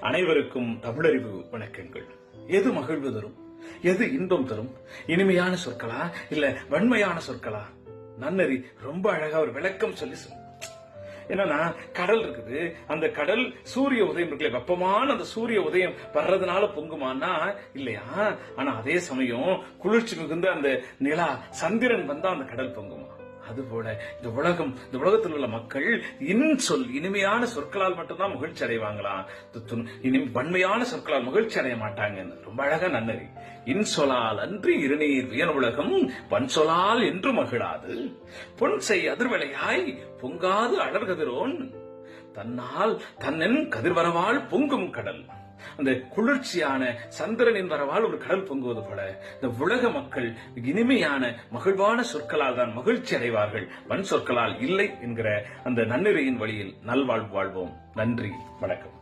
அனைவருக்கும் தமிழறிவு வணக்கங்கள். எது மகிழ்வு தரும்? எது இன்பம் தரும்? இனிமையான சொற்களா? இல்ல வன்மையான சொற்களா? நன்னறி ரொம்ப அழகா ஒரு விளக்கம் சொல்லி சொல்லு என்னன்னா கடல் இருக்குது. அந்த கடல் சூரிய உதயம் இருக்குல்ல. வெப்பமான அந்த சூரிய உதயம் வர்றதுனால பொங்குமானா இல்லையா? ஆனா அதே சமயம் குளிர்ச்சி மிகுந்த அந்த நிலா சந்திரன் வந்தா அந்த கடல் பொங்குமா? அதுபோல இந்த உலகம் இந்த உலகத்தில் உள்ள மக்கள் இன் சொல் இனிமையான சொற்களால் மட்டும்தான் மகிழ்ச்சி அடைவாங்களாம் இனி வன்மையான சொற்களால் மகிழ்ச்சி அடைய மாட்டாங்கன்னு. ரொம்ப அழகா நன்னறி. இன் சொலால் அன்றி இருநீர் வியன் உலகம் வன் சொலால் என்று மகிழாது. பொன் செய் அதிர்வலையாய் பொங்காது அடர்கதிரோன். தன்னால் தன்னன் கதிர்வரவால் பொங்கும் கடல். அந்த குளிர்ச்சியான சந்திரனின் வரவால் ஒரு கடல் பொங்குவது போல இந்த உலக மக்கள் இனிமையான மகிழ்வான சொற்களால் தான் மகிழ்ச்சி அடைவார்கள். வன் சொற்களால் இல்லை என்கிற அந்த நன்னிறையின் வழியில் நல்வாழ்வு வாழ்வோம். நன்றி வணக்கம்.